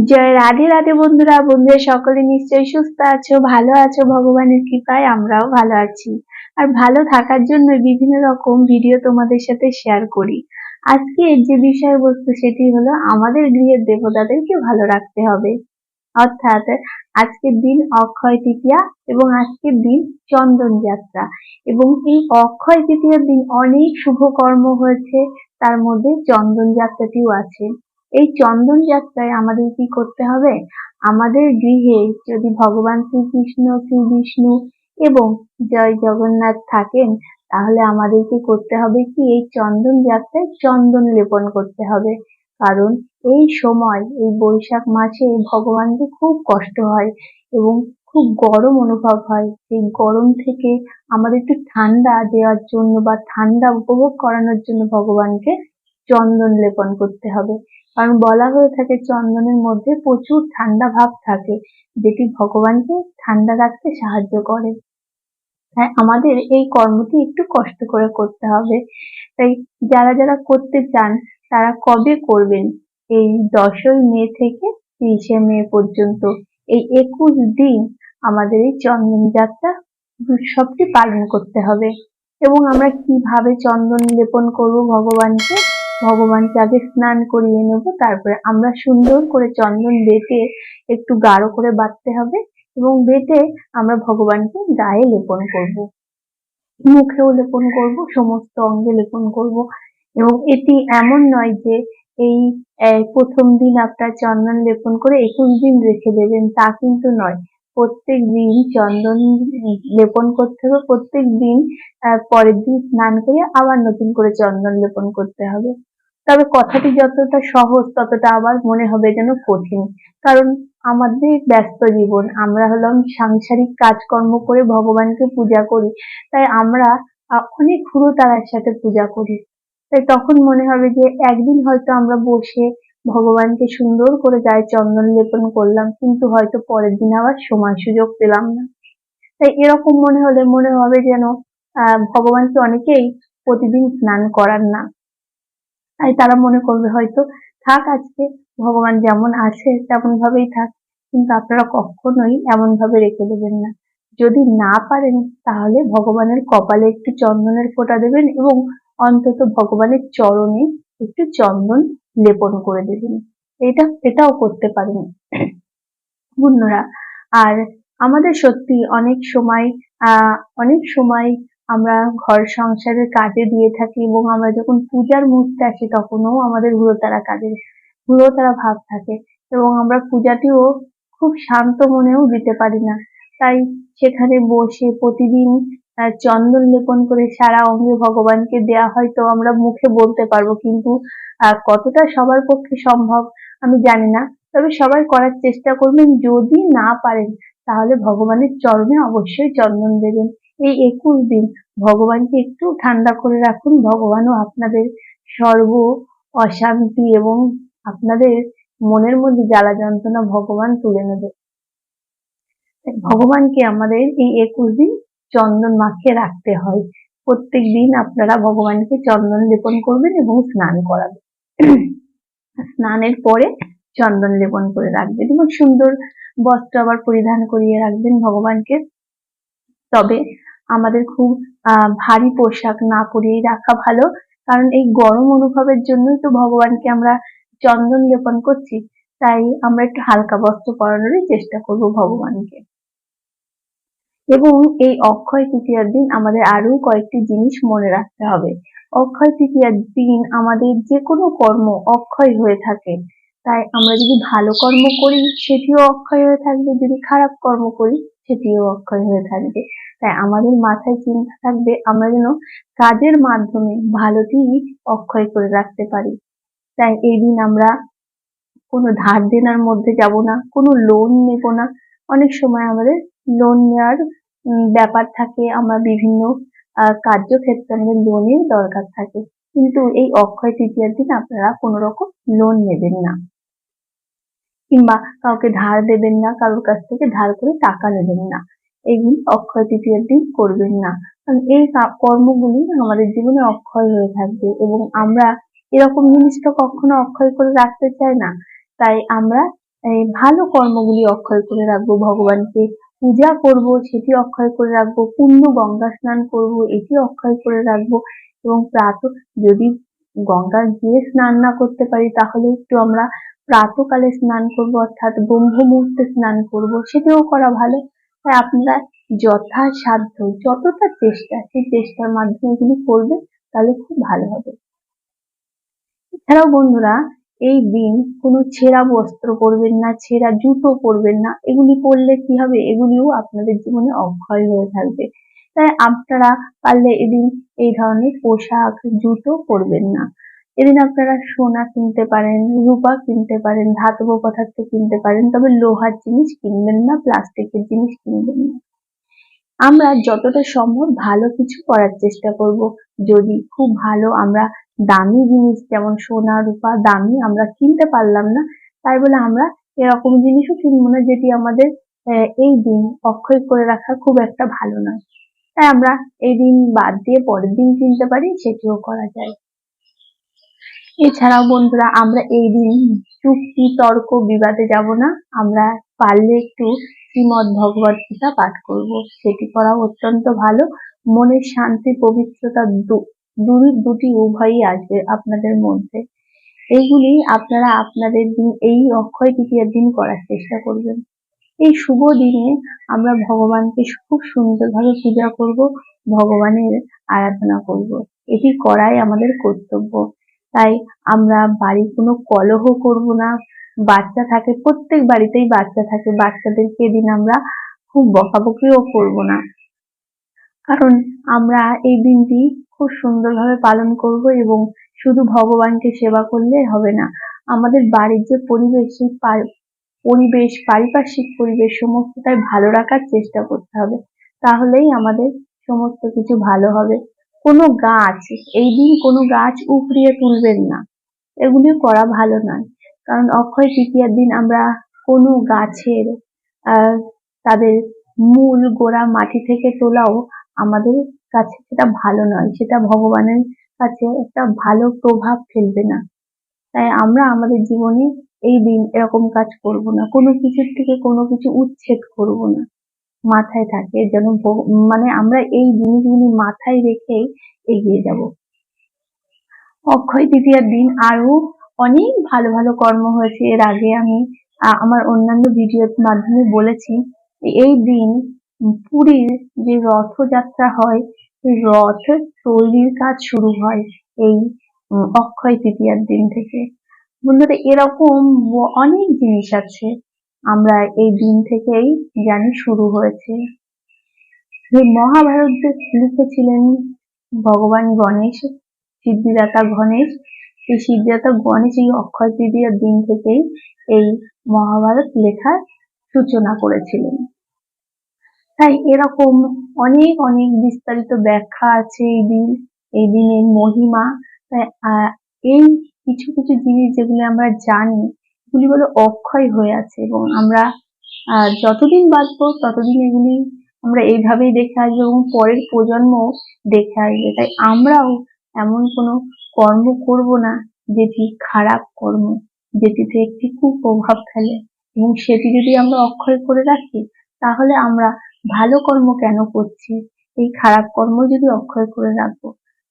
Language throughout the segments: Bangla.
জয় রাধে রাধে বন্ধুরা বন্ধুরা সকলে নিশ্চয়ই সুস্থ আছো, ভালো আছো, ভগবানের কৃপায় আমরাও ভালো আছি। আর ভালো থাকার জন্য বিভিন্ন রকম ভিডিও তোমাদের সাথে শেয়ার করি। আজকে যে বিষয়বস্তু সেটি হলো আমাদের গৃহের দেবতাদেরকে ভালো রাখতে হবে। অর্থাৎ আজকের দিন অক্ষয় তৃতীয়া এবং আজকের দিন চন্দন যাত্রা। এবং এই অক্ষয় তৃতীয়ার দিন অনেক শুভ কর্ম হয়েছে, তার মধ্যে চন্দন যাত্রাটিও আছে। এই চন্দন যাত্রায় আমাদের কি করতে হবে? আমাদের গৃহে যদি ভগবান শ্রীকৃষ্ণ শ্রী বিষ্ণু এবং জয় জগন্নাথ থাকেন, তাহলে আমাদেরকে করতে হবে কি? এই চন্দন যাত্রায় চন্দন লেপন করতে হবে। কারণ এই সময়, এই বৈশাখ মাসে ভগবানকে খুব কষ্ট হয় এবং খুব গরম অনুভব হয়। সেই গরম থেকে আমাদের একটু ঠান্ডা দেওয়ার জন্য বা ঠান্ডা উপভোগ করানোর জন্য ভগবানকে চন্দন লেপন করতে হবে। কারণ বলা হয়ে থাকে চন্দনের মধ্যে প্রচুর ঠান্ডা ভাব থাকে, যেটি ভগবানকে ঠান্ডা রাখতে সাহায্য করে। তাই আমাদের এই কর্মটি একটু কষ্ট করে করতে হবে। তাই যারা যারা করতে চান, তারা কবে করবেন? এই দশই মে থেকে তিরিশে মে পর্যন্ত। এই একুশ দিন আমাদের এই চন্দন যাত্রা উৎসবটি পালন করতে হবে। এবং আমরা কীভাবে চন্দন লেপন করব ভগবানকে? ভগবানকে আগে স্নান করিয়ে নেব, তারপরে আমরা সুন্দর করে চন্দন বেটে একটু গাঢ় করে বাঁধতে হবে এবং বেটে আমরা ভগবানকে গায়ে লেপন করব। মুখেও লেপন করব, সমস্ত অঙ্গে লেপন করব এবং এটি এমন নয় যে এই প্রথম দিন আপনার চন্দন লেপন করে একুশ দিন রেখে দেবেন, তা কিন্তু নয়। প্রত্যেক দিন চন্দন লেপন করতে হবে, প্রত্যেক দিন পরের দিন স্নান করে আবার নতুন করে চন্দন লেপন করতে হবে। তবে কথাটি যতটা সহজ, ততটা আবার মনে হবে যেন কঠিন। কারণ আমাদের ব্যস্ত জীবন, আমরা হলাম সাংসারিক কাজকর্ম করে ভগবানকে পূজা করি। তাই আমরা অনেক তারার সাথে পূজা করি। তাই তখন মনে হবে যে একদিন হয়তো আমরা বসে ভগবানকে সুন্দর করে গায়ে চন্দন লেপন করলাম, কিন্তু হয়তো পরের দিন আবার সময় সুযোগ পেলাম না। তাই এরকম মনে হলে মনে হবে যেন আহ ভগবানকে অনেকেই প্রতিদিন স্নান করান না। তাই তারা মনে করবে হয়তো, থাক আজকে, ভগবান যেমন আছে তেমন ভাবেই থাক। কিন্তু আপনারা কখনোই এমন ভাবে রেখে দেবেন না। যদি না পারেন, তাহলে ভগবানের কপালে একটু চন্দনের ফোঁটা দেবেন এবং অন্তত ভগবানের চরণে একটু চন্দন লেপন করে দেবেন। এটা, এটাও করতে পারেন। বন্ধুরা, আর আমাদের সত্যি অনেক সময় অনেক সময় আমরা ঘর সংসারের কাজে দিয়ে থাকি এবং আমরা যখন পূজার মুহূর্তে আসি তখনও আমাদের হুড়োতারা কাজে হুড়োতারা ভাব থাকে এবং আমরা পূজাটিও খুব শান্ত মনেও দিতে পারি না। তাই সেখানে বসে প্রতিদিন চন্দন লেপন করে সারা অঙ্গে ভগবানকে দেয়া হয়তো আমরা মুখে বলতে পারব কিন্তু কতটা সবার পক্ষে সম্ভব আমি জানি না। তবে সবাই করার চেষ্টা করবেন। যদি না পারেন তাহলে ভগবানের চরণে অবশ্যই চন্দন দেবেন। এই একুশ দিন। ভগবানকে একটু ঠান্ডা করে রাখুন। ভগবানও আপনাদের সর্ব অশান্তি এবং আপনাদের মনের মধ্যে জ্বালা যন্ত্রণা ভগবান তুলে নেবে। ভগবানকে আমাদের এই একুশ দিন চন্দন মাখিয়ে রাখতে হয়। প্রত্যেক দিন আপনারা ভগবানকে চন্দন লেপন করবেন এবং স্নান করাবেন। স্নানের পরে চন্দন লেপন করে রাখবেন এবং সুন্দর বস্ত্র আবার পরিধান করিয়ে রাখবেন ভগবানকে। তবে আমাদের খুব ভারী পোশাক না পরিয়ে রাখা ভালো। কারণ এই গরম অনুভবের জন্যই তো ভগবানকে আমরা চন্দন লেপন করছি। তাই আমরা একটু হালকা বস্ত্র পরানোরই চেষ্টা করব ভগবানকে। এবং এই অক্ষয় তৃতীয়ার দিন আমাদের আরও কয়েকটি জিনিস মনে রাখতে হবে। অক্ষয় তৃতীয়ার দিন আমাদের যে কোনো কর্ম অক্ষয় হয়ে থাকে। তাই আমরা যদি ভালো কর্ম করি, সেটিও অক্ষয় হয়ে থাকবে। যদি খারাপ কর্ম করি সেটিও অক্ষয় হয়ে থাকবে। তাই আমাদের মাথায় চিন্তা থাকবে আমরা যেন কাজের মাধ্যমে ভালোটি অক্ষয় করে রাখতে পারি। তাই এই দিন আমরা কোনো ধার দেনার মধ্যে যাব না, কোনো লোন নেব না। অনেক সময় আমাদের লোন নেওয়ার ব্যাপার থাকে, আমরা বিভিন্ন কার্যক্ষেত্রে আমাদের লোনের দরকার থাকে। কিন্তু এই অক্ষয় তৃতীয়ার দিন আপনারা কোনো রকম লোন নেবেন না। কিংবা কাউকে ধার দেবেন না, কারোর কাছ থেকে ধার করে টাকা নেবেন না। এগুলি অক্ষয় তৃতীয়ার দিন করবেন না। কারণ এই কর্মগুলি আমাদের জীবনে অক্ষয় হয়ে থাকবে এবং আমরা এরকম জিনিসটা কখনো অক্ষয় করে রাখতে চাই না। তাই আমরা এই ভালো কর্মগুলি অক্ষয় করে রাখব। ভগবানকে পূজা করব, সেটি অক্ষয় করে রাখব। পূর্ণ গঙ্গা স্নান করব, এটি অক্ষয় করে রাখব। এবং প্রাত যদি গঙ্গা গিয়ে স্নান না করতে পারি, তাহলে একটু আমরা প্রাতকালে স্নান করব, অর্থাৎ ব্রহ্ম মুহূর্তে স্নান করব, সেটাও করা ভালো। তাই আপনারা যথাসাধ্য, যতটা চেষ্টা, সেই চেষ্টার মাধ্যমে এগুলি করবে তাহলে খুব ভালো হবে। এছাড়াও বন্ধুরা, এই দিন কোনো ছেঁড়া বস্ত্র পরবেন না, ছেঁড়া জুতো পরবেন না, এগুলি পরলে কি হবে? এগুলিও আপনাদের জীবনে অক্ষয় হয়ে থাকবে। তাই আপনারা পারলে এদিন এই ধরনের পোশাক, জুতো পরবেন না। এদিন আপনারা সোনা কিনতে পারেন, রূপা কিনতে পারেন, ধাতব পদার্থ কিনতে পারেন, তবে লোহার জিনিস কিনবেন না, প্লাস্টিকের জিনিস কিনবেন না। আমরা যতটা সম্ভব ভালো কিছু করার চেষ্টা করব। যদি খুব ভালো আমরা দামি জিনিস যেমন সোনা, রূপা দামি আমরা কিনতে পারলাম না, তাই বলে আমরা এরকম জিনিসও কিনবো না যেটি আমাদের এই দিন অক্ষয় করে রাখা খুব একটা ভালো নয়। তাই আমরা এই দিন বাদ দিয়ে পরের দিন কিনতে পারি, সেটিও করা যায়। এছাড়াও বন্ধুরা, আমরা এই দিন যুক্তি তর্ক, বিবাদে যাব না। আমরা পারলে একটু শ্রীমদ ভগবত গীতা পাঠ করব। সেটি করা অত্যন্ত ভালো। মনের শান্তি, পবিত্রতা দুই দুটি উভয়ই আসবে আপনাদের মধ্যে। এইগুলি আপনারা আপনাদের দিন, এই অক্ষয় তৃতীয়ার দিন করার চেষ্টা করবেন। এই শুভ দিনে আমরা ভগবানকে খুব সুন্দরভাবে পূজা করব, ভগবানের আরাধনা করব। এটি করাই আমাদের কর্তব্য। তাই আমরা বাড়ি কোনো কলহ করব না। বাচ্চা থাকে, প্রত্যেক বাড়িতেই বাচ্চা থাকে। বাচ্চাদেরকে এদিন আমরা খুব বকাবকিও করব না। কারণ আমরা এই দিনটি খুব সুন্দরভাবে পালন করব এবং শুধু ভগবানকে সেবা করলে হবে না। আমাদের বাড়ির যে পরিবেশ, সেই পরিবেশ, পারিপার্শ্বিক পরিবেশ সমস্তটাই ভালো রাখার চেষ্টা করতে হবে। তাহলেই আমাদের সমস্ত কিছু ভালো হবে। কোনো গাছ, এই দিন কোনো গাছ উপড়িয়ে তুলবেন না। এগুলি করা ভালো নয়। কারণ অক্ষয় তৃতীয়ার দিন আমরা কোনো গাছের তাদের মূল গোড়া মাটি থেকে তোলাও আমাদের কাছে সেটা ভালো নয়। সেটা ভগবানের কাছে একটা ভালো প্রভাব ফেলবে না। তাই আমরা আমাদের জীবনে এই দিন এরকম কাজ করব না। কোনো কিছুর থেকে কোনো কিছু উচ্ছেদ করব না। মাথায় থাকে, যেন মানে আমরা এই জিনিসগুলি মাথায় রেখেই এগিয়ে যাব। অক্ষয় তৃতীয়ার দিন আরও অনেক ভালো ভালো কর্ম হয়েছে। এর আগে আমি আমার অন্যান্য ভিডিওর মাধ্যমে বলেছি, এই দিন পুরীর যে রথযাত্রা হয় রথ তৈরির কাজ শুরু হয় এই অক্ষয় তৃতীয়ার দিন থেকে। বন্ধুরা, এরকম অনেক জিনিস আছে। আমরা এই দিন থেকেই জানি শুরু হয়েছে। যে মহাভারত যে লিখেছিলেন ভগবান গণেশ, সিদ্ধিদাতা গণেশ। এই সিদ্ধিদাতা গণেশ এই অক্ষয় তৃতীয়ার দিন থেকেই এই মহাভারত লেখার সূচনা করেছিলেন। তাই এরকম অনেক অনেক বিস্তারিত ব্যাখ্যা আছে এই দিন, এই দিনের মহিমা। এই কিছু কিছু জিনিস যেগুলো আমরা জানি বলে অক্ষয় হয়ে আছে এবং আমরা যতদিন বাঁচবো, ততদিন এগুলি আমরা এইভাবেই দেখে আসব এবং পরের প্রজন্ম দেখে আসবে। তাই আমরাও এমন কোনো কর্ম করব না যেটি খারাপ কর্ম, যেটিতে একটি কুপ্রভাব ফেলে এবং সেটি যদি আমরা অক্ষয় করে রাখি, তাহলে আমরা ভালো কর্ম কেন করছি? এই খারাপ কর্ম যদি অক্ষয় করে রাখব,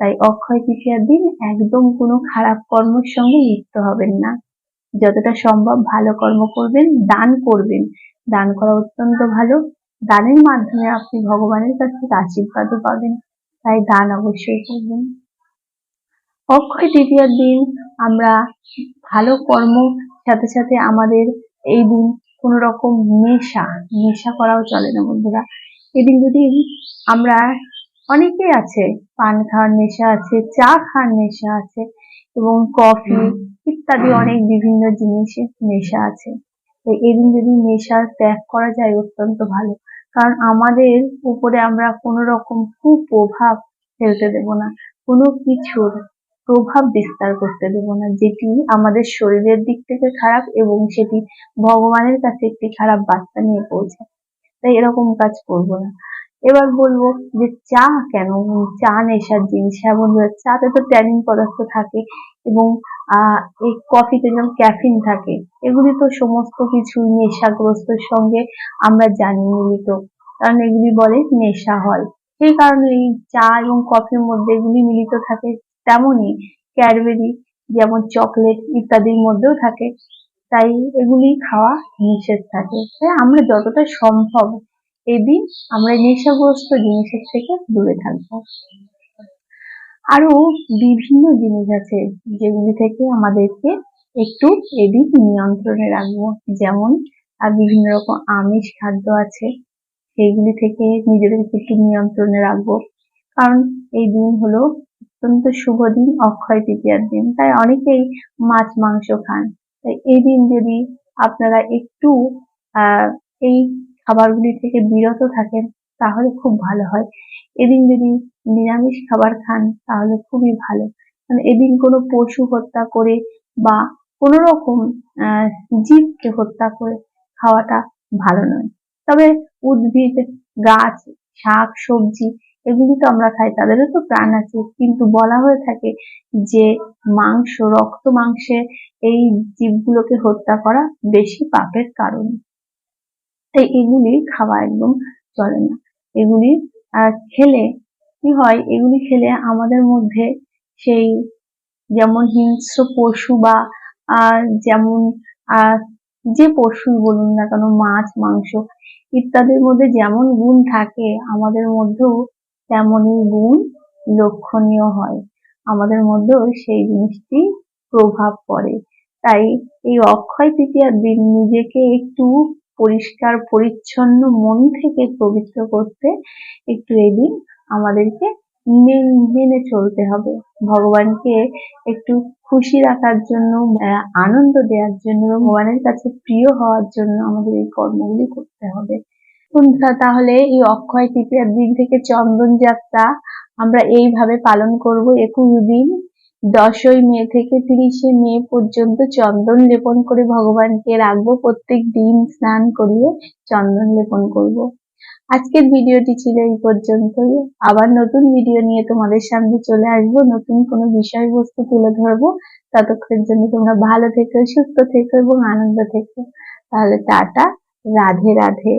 তাই অক্ষয় তৃতীয়ার দিন একদম কোনো খারাপ কর্মের সঙ্গে লিপ্ত হবেন না। যতটা সম্ভব ভালো কর্ম করবেন, দান করবেন। দান করা অত্যন্ত ভালো। দানের মাধ্যমে আপনি ভগবানের কাছ থেকে আশীর্বাদও পাবেন। তাই দান অবশ্যই করবেন। অক্ষয় তৃতীয়ার দিন আমরা ভালো কর্ম, সাথে সাথে আমাদের এই দিন কোনো রকম নেশা নেশা করাও চলে না বন্ধুরা। এদিন যদি আমরা অনেকেই আছে পান খাওয়ার নেশা আছে চা খাওয়ার নেশা আছে এবং কফি ইত্যাদি অনেক বিভিন্ন জিনিসের নেশা আছে। তো এদিন যদি নেশা ত্যাগ করা যায় অত্যন্ত ভালো। কারণ আমাদের উপরে আমরা কোনো রকম কুপ্রভাব ফেলতে দেব না। কোনো কিছুর প্রভাব বিস্তার করতে দেব না। যেটি আমাদের শরীরের দিক থেকে খারাপ এবং সেটি ভগবানের কাছে একটি খারাপ বার্তা নিয়ে পৌঁছায়। তাই এরকম কাজ করব না। এবার বলব যে চা কেন? চা নেশার জিনিস। হ্যাঁ বন্ধুরা, চাতে তো ট্যানিন পদার্থ থাকে এবং আহ এই কফিতে যেমন ক্যাফিন থাকে, এগুলি তো সমস্ত কিছু নেশাগ্রস্তর সঙ্গে আমরা জানি মিলিত। কারণ এগুলি বলে নেশা হয়। সেই কারণে এই চা এবং কফির মধ্যে এগুলি মিলিত থাকে তেমনই। ক্যাডবেরি যেমন চকলেট ইত্যাদির মধ্যেও থাকে, তাই এগুলি খাওয়া নিষেধ থাকে। তাই আমরা যতটা সম্ভব এদিন আমরা নেশাগ্রস্ত জিনিসের থেকে দূরে থাকব। আরও বিভিন্ন জিনিস আছে যেগুলি থেকে আমাদেরকে একটু এদিক নিয়ন্ত্রণে রাখব। যেমন, আর বিভিন্ন রকম আমিষ খাদ্য আছে, সেইগুলি থেকে নিজেদেরকে একটু নিয়ন্ত্রণে রাখব। কারণ এই দিন হলো অত্যন্ত শুভ দিন, অক্ষয় তৃতীয়ার দিন। তাই অনেকেই মাছ, মাংস খান। তাই এই দিন যদি আপনারা একটু এই খাবারগুলি থেকে বিরত থাকেন, তাহলে খুব ভালো হয়। এদিন যদি নিরামিষ খাবার খান, তাহলে খুবই ভালো। মানে এদিন কোনো পশু হত্যা করে বা কোনো রকম জীবকে হত্যা করে খাওয়াটা ভালো নয়। তবে উদ্ভিদ, গাছ, শাক, সবজি, এগুলি তো আমরা খাই, তাদেরও তো প্রাণ আছে। কিন্তু বলা হয়ে থাকে যে মাংস, রক্ত মাংসে এই জীবগুলোকে হত্যা করা বেশি পাপের কারণ। তাই এগুলি খাওয়া একদম চলে না। এগুলি খেলে কি হয়, এগুলি খেলে আমাদের মধ্যে সেই যেমন হিংস্র পশু বা যেমন যে পশুই বলুন না কেন, মাছ, মাংস ইত্যাদির মধ্যে যেমন গুণ থাকে, আমাদের মধ্যেও তেমনই গুণ লক্ষণীয় হয়। আমাদের মধ্যেও সেই জিনিসটি প্রভাব পড়ে। তাই এই অক্ষয় তৃতীয়ার দিন নিজেকে একটু পরিষ্কার, পরিচ্ছন্ন মন থেকে পবিত্র করতে একটু এদিন আমাদেরকে মেনে চলতে হবে। ভগবানকে একটু খুশি রাখার জন্য আনন্দ দেওয়ার জন্য, ভগবানের কাছে প্রিয় হওয়ার জন্য আমাদের এই কর্মগুলি করতে হবে। তাহলে এই অক্ষয় তৃতীয়ার দিন থেকে চন্দন যাত্রা আমরা এইভাবে পালন করব। একুশ দিন দশই মে থেকে তিরিশে মে পর্যন্ত চন্দন লেপন করে ভগবানকে রাখব। প্রত্যেক দিন স্নান করিয়ে চন্দন লেপন করব। আজকের ভিডিওটি ছিল এই পর্যন্তই। আবার নতুন ভিডিও নিয়ে তোমাদের সামনে চলে আসব। নতুন কোনো বিষয়বস্তু তুলে ধরবো। ততক্ষণের জন্য তোমরা ভালো থেকো, সুস্থ থেকো এবং আনন্দ থেকো। তাহলে টাটা, রাধে রাধে।